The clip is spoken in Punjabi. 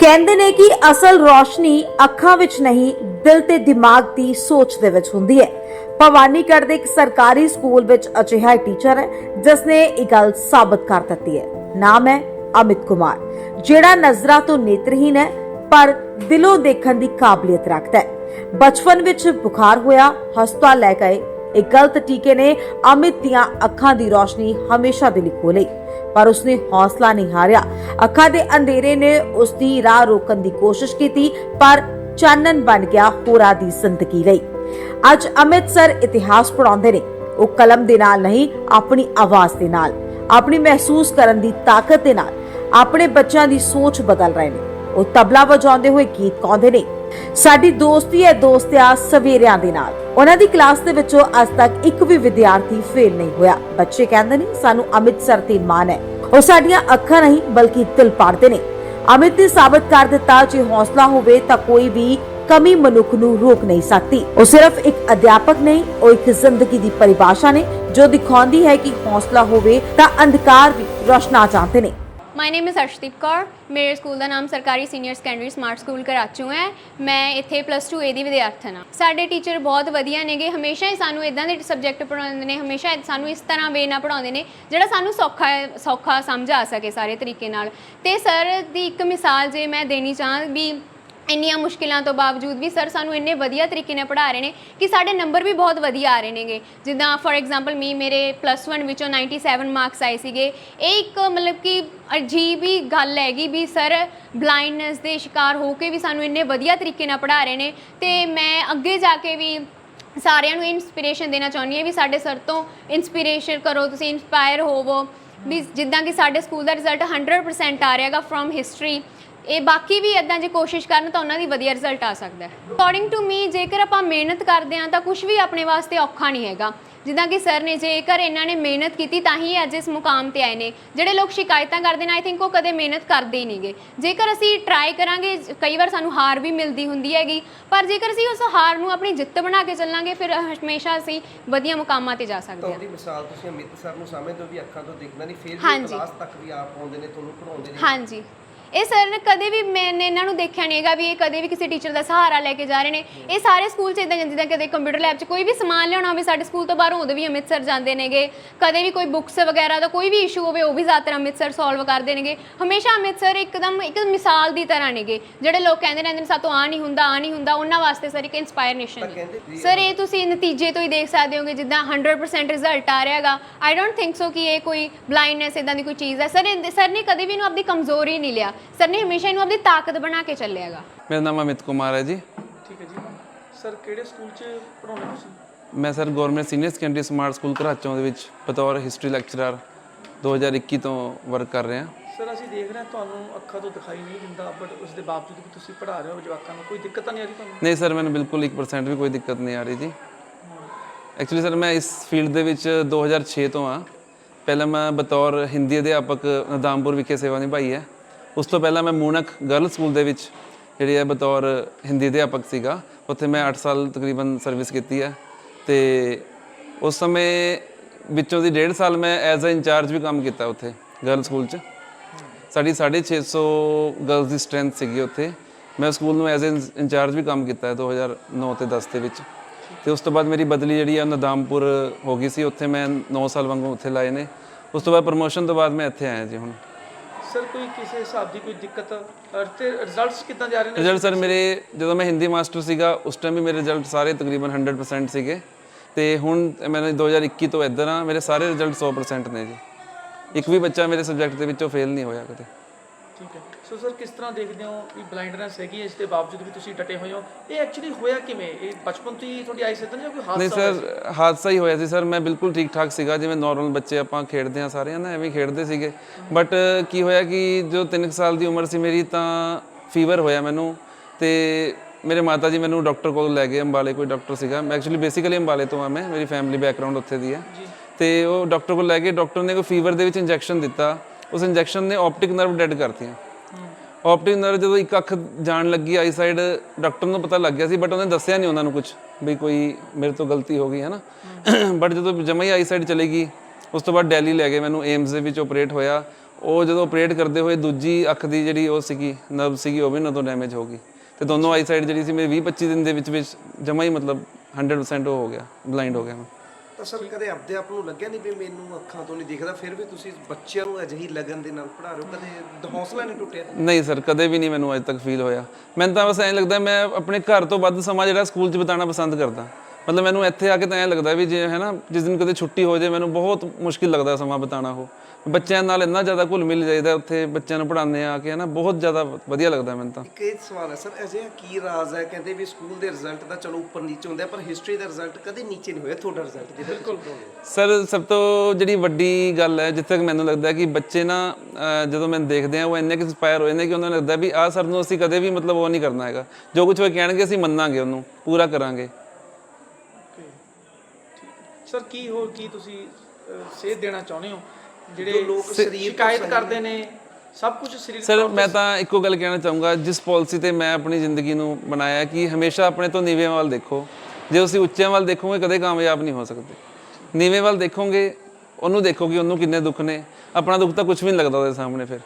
ਕਹਿੰਦੇ ਨੇ ਕਿ ਅਸਲ ਰੋਸ਼ਨੀ ਅੱਖਾਂ ਵਿੱਚ ਨਹੀਂ, ਦਿਲ ਤੇ ਦਿਮਾਗ ਦੀ ਸੋਚ ਦੇ ਵਿੱਚ ਹੁੰਦੀ ਹੈ। ਭਵਾਨੀਗੜ੍ਹ ਦੇ ਇੱਕ ਸਰਕਾਰੀ ਸਕੂਲ ਵਿੱਚ ਅਜਿਹਾ ਟੀਚਰ ਹੈ ਜਿਸ ਨੇ ਇਹ ਗੱਲ ਸਾਬਤ ਕਰ ਦਿੱਤੀ ਹੈ। ਨਾਮ ਹੈ ਅਮਿਤ ਕੁਮਾਰ, ਜਿਹੜਾ ਨਜ਼ਰਾਂ ਤੋਂ ਨੇਤਰਹੀਨ ਹੈ, ਪਰ ਦਿਲੋਂ ਦੇਖਣ ਦੀ ਕਾਬਲੀਅਤ ਰੱਖਦਾ ਹੈ। ਬਚਪਨ ਵਿੱਚ ਬੁਖਾਰ ਹੋਇਆ, ਹਸਪਤਾਲ ਲੈ ਗਏ ਇੱਕ ਗਲਤ ਟੀਕੇ ਨੇ ਅਮਿਤ ਦੀਆਂ ਅੱਖਾਂ ਦੀ ਰੋਸ਼ਨੀ ਹਮੇਸ਼ਾ ਦੇ ਲਈ ਖੋਹ ਪਰ ਉਸਨੇ ਹੌਸਲਾ ਨਹੀਂ ਹਾਰਿਆ। ਅੱਖਾਂ ਦੇ ਅੰਧੇਰੇ ਨੇ ਉਸ ਦੀ ਰਾਹ ਰੋਕਣ ਦੀ ਕੋਸ਼ਿਸ਼ ਕੀਤੀ, ਪਰ ਚਾਨਣ ਬਣ ਗਿਆ ਹੋਰਾਂ ਦੀ ਜ਼ਿੰਦਗੀ ਲਈ। ਅੱਜ ਅਮਿਤ ਇਤਿਹਾਸ ਪੜਾਉਂਦੇ ਨੇ। ਉਹ ਕਲਮ ਦੇ ਨਾਲ ਨਹੀਂ, ਆਪਣੀ ਆਵਾਜ਼ ਦੇ ਨਾਲ, ਆਪਣੀ ਮਹਿਸੂਸ ਕਰਨ ਦੀ ਤਾਕਤ ਦੇ ਨਾਲ ਆਪਣੇ ਬੱਚਿਆਂ ਦੀ ਸੋਚ ਬਦਲ ਰਹੇ ਨੇ। ਉਹ ਤਬਲਾ ਵਜਾਉਂਦੇ ਹੋਏ ਗੀਤ ਗਾਉਂਦੇ ਨੇ। ਸਾਡੀ ਦੋਸਤੀ ਹੈ ਦੋਸਤਿਆ ਸਵੇਰਿਆਂ ਦੇ ਨਾਲ। ਉਹਨਾਂ ਦੀ ਕਲਾਸ ਦੇ ਵਿੱਚੋਂ ਅੱਜ ਤੱਕ ਇੱਕ ਵੀ ਵਿਦਿਆਰਥੀ ਫੇਲ ਨਹੀਂ ਹੋਇਆ। ਬੱਚੇ ਕਹਿੰਦੇ ਨੇ, ਸਾਨੂੰ ਅੰਮ੍ਰਿਤਸਰ ਤੇ ਮਾਣ ਹੈ ਉਹ ਸਾਡੀਆਂ ਅੱਖਾਂ ਨਹੀਂ, ਬਲਕਿ ਦਿਲ ਪੜਦੇ ਨੇ। ਅਮਿਤ ਨੇ ਸਾਬਤ ਕਰ ਦਿੱਤਾ, ਜੇ ਹੌਸਲਾ ਹੋਵੇ ਤਾਂ ਕੋਈ ਵੀ ਕਮੀ ਮਨੁੱਖ ਨੂੰ ਰੋਕ ਨਹੀਂ ਸਕਦੀ। ਉਹ ਸਿਰਫ ਇੱਕ ਅਧਿਆਪਕ ਨਹੀਂ ਉਹ ਇੱਕ ਜ਼ਿੰਦਗੀ ਦੀ ਪਰਿਭਾਸ਼ਾ ਨੇ, ਜੋ ਦਿਖਾਉਂਦੀ ਹੈ ਕਿ ਹੌਸਲਾ ਹੋਵੇ ਤਾਂ ਅੰਧਕਾਰ ਵੀ ਰੋਸ਼ਨਾ ਚਾਹਤੇ ਨੇ। My name is Arshdeep Kaur ਮੇਰੇ ਸਕੂਲ ਦਾ ਨਾਮ ਸਰਕਾਰੀ senior secondary smart school Karachu ਹੈ। ਮੈਂ ਇੱਥੇ ਪਲੱਸ 2 ਏ ਦੀ ਵਿਦਿਆਰਥਣ ਹਾਂ। ਸਾਡੇ ਟੀਚਰ ਬਹੁਤ ਵਧੀਆ ਨੇਗੇ। ਹਮੇਸ਼ਾ ਹੀ ਸਾਨੂੰ ਇਦਾਂ ਦੇ ਸਬਜੈਕਟ ਪੜ੍ਹਾਉਂਦੇ ਨੇ। ਹਮੇਸ਼ਾ ਸਾਨੂੰ ਇਸ ਤਰ੍ਹਾਂ ਵੇ ਨਾਲ ਪੜ੍ਹਾਉਂਦੇ ਨੇ, ਜਿਹੜਾ ਸਾਨੂੰ ਸੌਖਾ ਸੌਖਾ ਸਮਝ ਆ ਸਕੇ ਸਾਰੇ ਤਰੀਕੇ ਨਾਲ। ਤੇ ਸਰ ਦੀ ਇੱਕ ਮਿਸਾਲ ਜੇ ਮੈਂ ਦੇਣੀ ਚਾਹਾਂ ਵੀ ਇੰਨੀਆਂ ਮੁਸ਼ਕਿਲਾਂ ਤੋਂ ਬਾਵਜੂਦ ਵੀ ਸਰ ਸਾਨੂੰ ਇੰਨੇ ਵਧੀਆ ਤਰੀਕੇ ਨਾਲ ਪੜ੍ਹਾ ਰਹੇ ਨੇ ਕਿ ਸਾਡੇ ਨੰਬਰ ਵੀ ਬਹੁਤ ਵਧੀਆ ਆ ਰਹੇ ਨੇਗੇ। ਜਿੱਦਾਂ ਫੋਰ ਐਗਜ਼ਾਮਪਲ ਮੀ ਮੇਰੇ ਪਲੱਸ 1 ਵਿੱਚੋਂ 97 ਮਾਰਕਸ ਆਏ ਸੀਗੇ। ਇਹ ਇੱਕ ਮਤਲਬ ਕਿ ਅਜੀਬ ਹੀ ਗੱਲ ਹੈਗੀ ਵੀ ਸਰ ਬਲਾਈਂਡਨੈਸ ਦੇ ਸ਼ਿਕਾਰ ਹੋ ਕੇ ਵੀ ਸਾਨੂੰ ਇੰਨੇ ਵਧੀਆ ਤਰੀਕੇ ਨਾਲ ਪੜ੍ਹਾ ਰਹੇ ਨੇ ਤੇ ਮੈਂ ਅੱਗੇ ਜਾ ਕੇ ਵੀ ਸਾਰਿਆਂ ਨੂੰ ਇਨਸਪੀਰੇਸ਼ਨ ਦੇਣਾ ਚਾਹੁੰਦੀ ਹਾਂ ਵੀ ਸਾਡੇ ਸਰ ਤੋਂ ਇਨਸਪੀਰੇਸ਼ਨ ਕਰੋ, ਤੁਸੀਂ ਇਨਸਪਾਇਰ ਹੋਵੋ। ਵੀ ਜਿੱਦਾਂ ਕਿ ਸਾਡੇ ਸਕੂਲ ਦਾ ਰਿਜ਼ਲਟ 100% ਆ ਰਿਹਾਗਾ ਫਰੋਮ ਹਿਸਟਰੀ ਇਹ ਬਾਕੀ ਵੀ ਇਦਾਂ ਜੇ ਕੋਸ਼ਿਸ਼ ਕਰਨ ਤਾਂ ਉਹਨਾਂ ਦੀ ਵਧੀਆ ਰਿਜ਼ਲਟ ਆ ਸਕਦਾ ਹੈ। ਅਕੋਰਡਿੰਗ ਟੂ ਮੀ ਜੇਕਰ ਆਪਾਂ ਮਿਹਨਤ ਕਰਦੇ ਹਾਂ ਤਾਂ ਕੁਝ ਵੀ ਆਪਣੇ ਵਾਸਤੇ ਔਖਾ ਨਹੀਂ ਹੈਗਾ। ਜਿੱਦਾਂ ਕਿ ਸਰ ਨੇ ਜੇਕਰ ਇਹਨਾਂ ਨੇ ਮਿਹਨਤ ਕੀਤੀ ਤਾਂ ਹੀ ਅੱਜ ਇਸ ਮੁਕਾਮ ਤੇ ਆਏ ਨੇ। ਜਿਹੜੇ ਲੋਕ ਸ਼ਿਕਾਇਤਾਂ ਕਰਦੇ ਨੇ ਆਈ ਥਿੰਕ ਉਹ ਕਦੇ ਮਿਹਨਤ ਕਰਦੇ ਹੀ ਨਹੀਂਗੇ। ਜੇਕਰ ਅਸੀਂ ਟਰਾਈ ਕਰਾਂਗੇ ਕਈ ਵਾਰ ਸਾਨੂੰ ਹਾਰ ਵੀ ਮਿਲਦੀ ਹੁੰਦੀ ਹੈਗੀ। ਪਰ ਜੇਕਰ ਅਸੀਂ ਉਸ ਹਾਰ ਨੂੰ ਆਪਣੀ ਜਿੱਤ ਬਣਾ ਕੇ ਚੱਲਾਂਗੇ ਫਿਰ ਹਮੇਸ਼ਾ ਅਸੀਂ ਵਧੀਆ ਮੁਕਾਮਾਂ ਤੇ ਜਾ ਸਕਦੇ ਹਾਂ। ਉਹਦੀ ਮਿਸਾਲ ਤੁਸੀਂ ਅਮਿਤ ਸਰ ਨੂੰ ਸਮਝਦੇ ਹੋ ਵੀ ਅੱਖਾਂ ਤੋਂ ਦਿਖਦਾ ਨਹੀਂ ਫਿਰ ਵੀ। ਕਲਾਸ ਤੱਕ ਵੀ ਆਪ ਆਉਂਦੇ ਨੇ ਤੁਹਾਨੂੰ ਪੜਾਉਂਦੇ ਨੇ। ਹਾਂਜੀ। ਇਹ ਸਰ ਨੇ ਕਦੇ ਵੀ ਮੈਨੇ ਇਹਨਾਂ ਨੂੰ ਦੇਖਿਆ ਨਹੀਂ ਹੈਗਾ ਵੀ ਇਹ ਕਦੇ ਵੀ ਕਿਸੇ ਟੀਚਰ ਦਾ ਸਹਾਰਾ ਲੈ ਕੇ ਜਾ ਰਹੇ ਨੇ। ਇਹ ਸਾਰੇ ਸਕੂਲ 'ਚ ਇਦਾਂ ਜਿੱਦਾਂ ਕਦੇ ਕੰਪਿਊਟਰ ਲੈਬ 'ਚ ਕੋਈ ਵੀ ਸਮਾਨ ਲਿਆਉਣਾ ਹੋਵੇ ਸਾਡੇ ਸਕੂਲ ਤੋਂ ਬਾਹਰੋਂ ਉਦੋਂ ਵੀ ਅੰਮ੍ਰਿਤਸਰ ਜਾਂਦੇ ਨੇਗੇ। ਕਦੇ ਵੀ ਕੋਈ ਬੁੱਕਸ ਵਗੈਰਾ ਦਾ ਕੋਈ ਵੀ ਇਸ਼ੂ ਹੋਵੇ ਉਹ ਵੀ ਜ਼ਿਆਦਾਤਰ ਅੰਮ੍ਰਿਤਸਰ ਸੋਲਵ ਕਰਦੇ ਨੇਗੇ। ਹਮੇਸ਼ਾ ਅੰਮ੍ਰਿਤਸਰ ਇੱਕਦਮ ਇੱਕ ਮਿਸਾਲ ਦੀ ਤਰ੍ਹਾਂ ਨੇਗੇ। ਜਿਹੜੇ ਲੋਕ ਕਹਿੰਦੇ ਰਹਿੰਦੇ ਨੇ ਸਾਤੋਂ ਆ ਨਹੀਂ ਹੁੰਦਾ ਆ ਨਹੀਂ ਹੁੰਦਾ ਉਹਨਾਂ ਵਾਸਤੇ ਸਰ ਇੱਕ ਵੀ ਸਰ ਇਹ ਤੁਸੀਂ ਨਤੀਜੇ ਤੋਂ ਹੀ ਦੇਖ ਸਕਦੇ ਹੋਗੇ ਜਿੱਦਾਂ 100% ਰਿਜ਼ਲਟ ਆ ਰਿਹਾ ਹੈਗਾ। ਆਈ ਡੋਨਟ ਥਿੰਕ ਸੋ ਕਿ ਇਹ ਕੋਈ ਬਲਾਈਂਡਨੈਸ ਇਦਾਂ ਦੀ ਕੋਈ ਚੀਜ਼ ਹੈ। ਸਰ ਸਰ ਨੇ ਕਦੇ ਵੀ ਇਹਨੂੰ ਆਪਣੀ ਕਮਜ਼ੋਰੀ ਨਹੀਂ ਲਿਆ। ਸਰ ਨੇ ਹਮੇਸ਼ਾ ਇਹਨੂੰ ਆਪਣੀ ਤਾਕਤ ਬਣਾ ਕੇ ਚੱਲਿਆਗਾ। ਮੇਰਾ ਨਾਮ ਅਮਿਤ ਕੁਮਾਰ ਹੈ ਜੀ। ਠੀਕ ਹੈ ਜੀ। ਸਰ ਕਿਹੜੇ ਸਕੂਲ 'ਚ ਪੜ੍ਹਾਉਂਦੇ ਤੁਸੀਂ? ਮੈਂ sir government senior secondary smart school Gharachon ਦੇ ਵਿੱਚ ਬਤੌਰ ਹਿਸਟਰੀ ਲੈਕਚਰਰ 2021 ਤੋਂ ਵਰਕ ਕਰ ਰਿਹਾ। ਸਰ ਅਸੀਂ ਦੇਖ ਰਹੇ ਹਾਂ ਤੁਹਾਨੂੰ ਅੱਖਾਂ ਤੋਂ ਦਿਖਾਈ ਨਹੀਂ ਦਿੰਦਾ ਬਟ ਉਸ ਦੇ ਬਾਵਜੂਦ ਵੀ ਤੁਸੀਂ ਪੜ੍ਹਾ ਰਹੇ ਹੋ ਜਵਾਕਾਂ ਨੂੰ ਕੋਈ ਦਿੱਕਤ ਤਾਂ ਨਹੀਂ ਆ ਰਹੀ ਤੁਹਾਨੂੰ? ਨਹੀਂ ਸਰ ਮੈਨੂੰ ਬਿਲਕੁਲ 1% ਵੀ ਕੋਈ ਦਿੱਕਤ ਨਹੀਂ ਆ ਰਹੀ ਜੀ। ਐਕਚੁਅਲੀ ਸਰ ਮੈਂ ਇਸ ਫੀਲਡ ਦੇ ਵਿੱਚ 2006 ਤੋਂ ਆ ਪਹਿਲਾਂ ਮੈਂ ਬਤੌਰ ਹਿੰਦੀ ਅਧਿਆਪਕ ਨਦਾਮਪੁਰ ਵਿਖੇ ਸੇਵਾ ਨਿਭਾਈ ਹੈ। ਉਸ ਤੋਂ ਪਹਿਲਾਂ ਮੈਂ ਮੂਨਕ ਗਰਲ ਸਕੂਲ ਦੇ ਵਿੱਚ ਜਿਹੜੀ ਹੈ ਬਤੌਰ ਹਿੰਦੀ ਅਧਿਆਪਕ ਸੀਗਾ, ਉੱਥੇ ਮੈਂ 8 ਸਾਲ ਤਕਰੀਬਨ ਸਰਵਿਸ ਕੀਤੀ ਹੈ ਤੇ ਉਸ ਸਮੇਂ ਵਿੱਚੋਂ ਦੀ 1.5 ਸਾਲ ਮੈਂ ਐਜ਼ ਅ ਇੰਚਾਰਜ ਵੀ ਕੰਮ ਕੀਤਾ ਉੱਥੇ ਗਰਲ ਸਕੂਲ 'ਚ। ਸਾਡੀ 650 ਗਰਲਸ ਦੀ ਸਟਰੈਂਥ ਸੀਗੀ ਉੱਥੇ। ਮੈਂ ਸਕੂਲ ਨੂੰ ਐਜ਼ ਇੰਚਾਰਜ ਵੀ ਕੰਮ ਕੀਤਾ ਹੈ 2009 ਤੇ 10 ਦੇ ਵਿੱਚ। ਤੇ ਉਸ ਤੋਂ ਬਾਅਦ ਮੇਰੀ ਬਦਲੀ ਜਿਹੜੀ ਆ ਨਦਾਮਪੁਰ ਹੋ ਗਈ ਸੀ, ਉੱਥੇ ਮੈਂ 9 ਸਾਲ ਵਾਂਗੂ ਉੱਥੇ ਲਾਏ ਨੇ। ਉਸ ਤੋਂ ਬਾਅਦ ਪ੍ਰਮੋਸ਼ਨ ਤੋਂ ਬਾਅਦ ਮੈਂ ਇੱਥੇ ਆਇਆ ਜੀ ਹੁਣ। ਸਰ ਕੋਈ ਕਿਸੇ ਹਿਸਾਬ ਦੀ ਕੋਈ ਦਿੱਕਤ ਅਰ ਤੇ ਰਿਜ਼ਲਟਸ ਕਿੱਦਾਂ ਜਾ ਰਹੇ ਨੇ? ਰਿਜ਼ਲਟ ਸਰ ਮੇਰੇ ਜਦੋਂ ਮੈਂ ਹਿੰਦੀ ਮਾਸਟਰ ਸੀਗਾ ਉਸ ਟਾਈਮ ਵੀ ਮੇਰੇ ਰਿਜ਼ਲਟ ਸਾਰੇ ਤਕਰੀਬਨ 100% ਸੀਗੇ। ਤੇ ਹੁਣ ਮੈਂ 2021 ਤੋਂ ਇੱਧਰ ਆ ਮੇਰੇ ਸਾਰੇ ਰਿਜ਼ਲਟ 100% ਨੇ ਜੀ। ਇੱਕ ਵੀ ਬੱਚਾ ਮੇਰੇ ਸਬਜੈਕਟ ਦੇ ਵਿੱਚੋਂ ਫੇਲ ਨਹੀਂ ਹੋਇਆ ਕਦੇ। ਠੀਕ ਹੈ। ਸੋ ਸਰ ਕਿਸ ਤਰ੍ਹਾਂ ਦੇਖਦੇ ਹੋ ਵੀ ਬਲਾਈਂਡਨੈਸ ਹੈਗੀ ਹੈ ਇਸ ਦੇ ਬਾਵਜੂਦ ਵੀ ਤੁਸੀਂ ਡਟੇ ਹੋਏ ਹੋ? ਇਹ ਐਕਚੁਅਲੀ ਹੋਇਆ ਕਿਵੇਂ? ਇਹ ਬਚਪਨ ਤੋਂ ਹੀ ਤੁਹਾਡੀ ਆਈ ਸਿੱਧਨ ਜਾਂ ਕੋਈ ਨਹੀਂ ਹਾਦਸਾ ਸੀ? ਸਰ ਹਾਦਸਾ ਹੀ ਹੋਇਆ ਸੀ ਸਰ। ਮੈਂ ਬਿਲਕੁਲ ਠੀਕ ਠਾਕ ਸੀਗਾ ਜਿਵੇਂ ਨਾਰਮਲ ਬੱਚੇ ਆਪਾਂ ਖੇਡਦੇ ਆ ਸਾਰੇ ਨਾ ਐਵੇਂ ਖੇਡਦੇ ਸੀਗੇ। ਬਟ ਕੀ ਹੋਇਆ ਕਿ ਜੋ 3 ਸਾਲ ਦੀ ਉਮਰ ਸੀ ਮੇਰੀ ਤਾਂ ਫੀਵਰ ਹੋਇਆ ਮੈਨੂੰ। ਤੇ ਮੇਰੇ ਮਾਤਾ ਜੀ ਮੈਨੂੰ ਡਾਕਟਰ ਕੋਲ ਲੈ ਗਏ ਅੰਬਾਲੇ ਕੋਈ ਡਾਕਟਰ ਸੀਗਾ। ਮੈਂ ਐਕਚੁਅਲੀ ਬੇਸਿਕਲੀ ਅੰਬਾਲੇ ਤੋਂ ਆ ਮੈਂ ਮੇਰੀ ਫੈਮਿਲੀ ਬੈਕਗ੍ਰਾਉਂਡ ਉੱਥੇ ਦੀ ਹੈ। ਤੇ ਉਹ ਡਾਕਟਰ ਕੋਲ ਲੈ ਗਏ ਡਾਕਟਰ ਨੇ ਕੋਈ ਫੀਵਰ ਦੇ ਵਿੱਚ ਇੰਜੈਕਸ਼ਨ ਦਿੱਤਾ। ਉਸ ਇੰਜੈਕਸ਼ਨ ਨੇ ਆਪਟਿਕ ਨਰਵ ਡੈਡ ਕਰਤੀਆਂ। ਆਪਟਿਕ ਨਰਵ ਜਦੋਂ ਇੱਕ ਅੱਖ ਜਾਣ ਲੱਗੀ ਆਈ ਸਾਈਡ ਡਾਕਟਰ ਨੂੰ ਪਤਾ ਲੱਗ ਗਿਆ ਸੀ ਬਟ ਉਹਨੇ ਦੱਸਿਆ ਨਹੀਂ ਉਹਨਾਂ ਨੂੰ ਕੁਝ ਵੀ ਕੋਈ ਮੇਰੇ ਤੋਂ ਗਲਤੀ ਹੋ ਗਈ ਹੈ ਨਾ ਬਟ ਜਦੋਂ ਜਮਾ ਹੀ ਆਈ ਸਾਈਡ ਚਲੀ ਗਈ ਉਸ ਤੋਂ ਬਾਅਦ ਦਿੱਲੀ ਲੈ ਗਏ ਮੈਨੂੰ ਏਮਸ ਦੇ ਵਿੱਚ ਆਪਰੇਟ ਹੋਇਆ। ਉਹ ਜਦੋਂ ਆਪਰੇਟ ਕਰਦੇ ਹੋਏ ਦੂਜੀ ਅੱਖ ਦੀ ਜਿਹੜੀ ਉਹ ਸੀਗੀ ਨਰਵ ਸੀਗੀ ਉਹ ਵੀ ਉਹਨਾਂ ਤੋਂ ਡੈਮੇਜ ਹੋ ਗਈ। ਤੇ ਦੋਨੋਂ ਆਈ ਸਾਈਡ ਜਿਹੜੀ ਸੀ ਮੇਰੀ 20 25 ਦਿਨ ਦੇ ਵਿੱਚ ਵਿੱਚ ਜਮਾ ਹੀ ਮਤਲਬ 100% ਉਹ ਹੋ ਗਿਆ ਬਲਾਈਂਡ ਹੋ ਗਿਆ ਮੈਂ। ਸਰ ਕਦੇ ਆਪਦੇ ਆਪ ਨੂੰ ਲੱਗਿਆ ਨਹੀਂ ਵੀ ਮੈਨੂੰ ਅੱਖਾਂ ਤੋਂ ਨਹੀਂ ਦਿਖਦਾ? ਫਿਰ ਵੀ ਤੁਸੀਂ ਬੱਚਿਆਂ ਨੂੰ ਅਜਿਹੀ ਲਗਨ ਦੇ ਨਾਲ ਪੜ੍ਹਾ ਰਹੇ ਹੋ? ਕਦੇ ਹੌਸਲਾ ਨਹੀਂ ਟੁੱਟਿਆ? ਨਹੀਂ ਸਰ ਕਦੇ ਵੀ ਨਹੀਂ ਮੈਨੂੰ ਅੱਜ ਤੱਕ ਫੀਲ ਹੋਇਆ। ਮੈਨੂੰ ਤਾਂ ਬਸ ਐਂ ਲੱਗਦਾ ਮੈਂ ਆਪਣੇ ਘਰ ਤੋਂ ਵੱਧ ਸਮਾਂ ਜਿਹੜਾ ਸਕੂਲ 'ਚ ਬਿਤਾਉਣਾ ਪਸੰਦ ਕਰਦਾ। ਮਤਲਬ ਮੈਨੂੰ ਇੱਥੇ ਆ ਕੇ ਤਾਂ ਐਂ ਲੱਗਦਾ ਵੀ ਜੇ ਹੈ ਨਾ ਜਿਸ ਦਿਨ ਕਦੇ ਛੁੱਟੀ ਹੋ ਜਾਏ ਮੈਨੂੰ ਬਹੁਤ ਮੁਸ਼ਕਿਲ ਲੱਗਦਾ ਸਮਾਂ ਬਿਤਾਉਣਾ ਉਹ। ਬੱਚਿਆਂ ਨਾਲ ਇੰਨਾ ਜ਼ਿਆਦਾ ਘੁਲ ਮਿਲ ਜਾਈਦਾ ਉੱਥੇ ਬੱਚਿਆਂ ਨੂੰ ਪੜ੍ਹਾਉਂਦੇ ਆ ਕੇ ਹੈ ਨਾ ਬਹੁਤ ਜ਼ਿਆਦਾ ਵਧੀਆ ਲੱਗਦਾ ਮੈਨੂੰ ਤਾਂ। ਇੱਕ ਇਹ ਸਵਾਲ ਹੈ ਸਰ ਅਜਿਹਾ ਕੀ ਰਾਜ਼ ਹੈ? ਕਹਿੰਦੇ ਵੀ ਸਕੂਲ ਦੇ ਰਿਜ਼ਲਟ ਤਾਂ ਚਲੋ ਉੱਪਰ ਨੀਚੇ ਹੁੰਦੇ ਆ, ਪਰ ਹਿਸਟਰੀ ਦਾ ਰਿਜ਼ਲਟ ਕਦੇ ਨੀਚੇ ਨਹੀਂ ਹੋਇਆ ਤੁਹਾਡਾ ਰਿਜ਼ਲਟ ਜਿਹਦਾ ਬਿਲਕੁਲ। ਸਰ ਸਭ ਤੋਂ ਜਿਹੜੀ ਵੱਡੀ ਗੱਲ ਹੈ ਜਿੱਥੇ ਤੱਕ ਮੈਨੂੰ ਲੱਗਦਾ ਕਿ ਬੱਚੇ ਨਾ ਜਦੋਂ ਮੈਨੂੰ ਦੇਖਦੇ ਆ ਉਹ ਇੰਨੇ ਕਿ ਇੰਸਪਾਇਰ ਹੋ ਜਾਂਦੇ ਕਿ ਉਹਨਾਂ ਨੂੰ ਲੱਗਦਾ ਵੀ ਆਹ ਸਰ ਨੂੰ ਅਸੀਂ ਕਦੇ ਵੀ ਮਤਲਬ ਉਹ ਨਹੀਂ ਕਰਨਾ ਹੈਗਾ। ਜੋ ਕੁਝ ਉਹ ਕਹਿਣਗੇ ਅਸੀਂ ਮੰਨਾਂਗੇ ਉਹਨੂੰ ਪੂਰਾ ਕਰਾਂਗੇ। ਸਰ ਕੀ ਹੋਰ ਕੀ ਤੁਸੀਂ ਸੇਧ ਦੇਣਾ ਚਾਹੁੰਦੇ ਹੋ? ਜਿਹੜੇ ਲੋਕ ਸਰੀਰ ਸ਼ਿਕਾਇਤ ਕਰਦੇ ਨੇ। ਸਭ ਕੁਝ ਸਰੀਰ ਸਰ ਮੈਂ ਤਾਂ ਇੱਕੋ ਗੱਲ ਕਹਿਣਾ ਚਾਹੂੰਗਾ ਜਿਸ ਪਾਲਿਸੀ ਤੇ ਮੈਂ ਆਪਣੀ ਜ਼ਿੰਦਗੀ ਨੂੰ ਬਣਾਇਆ ਕਿ ਹਮੇਸ਼ਾ ਆਪਣੇ ਤੋਂ ਨੀਵੇਂ ਵੱਲ ਦੇਖੋ। ਜੇ ਤੁਸੀਂ ਉੱਚਿਆਂ ਵੱਲ ਦੇਖੋਗੇ ਕਦੇ ਕਾਮਯਾਬ ਨਹੀਂ ਹੋ ਸਕਦੇ। ਨੀਵੇਂ ਵੱਲ ਦੇਖੋਗੇ ਉਹਨੂੰ ਦੇਖੋ ਕਿ ਉਹਨੂੰ ਕਿੰਨੇ ਦੁੱਖ ਨੇ। ਆਪਣਾ ਦੁੱਖ ਤਾਂ ਕੁਝ ਵੀ ਨਹੀਂ ਲੱਗਦਾ ਉਹਦੇ ਸਾਹਮਣੇ ਫਿਰ।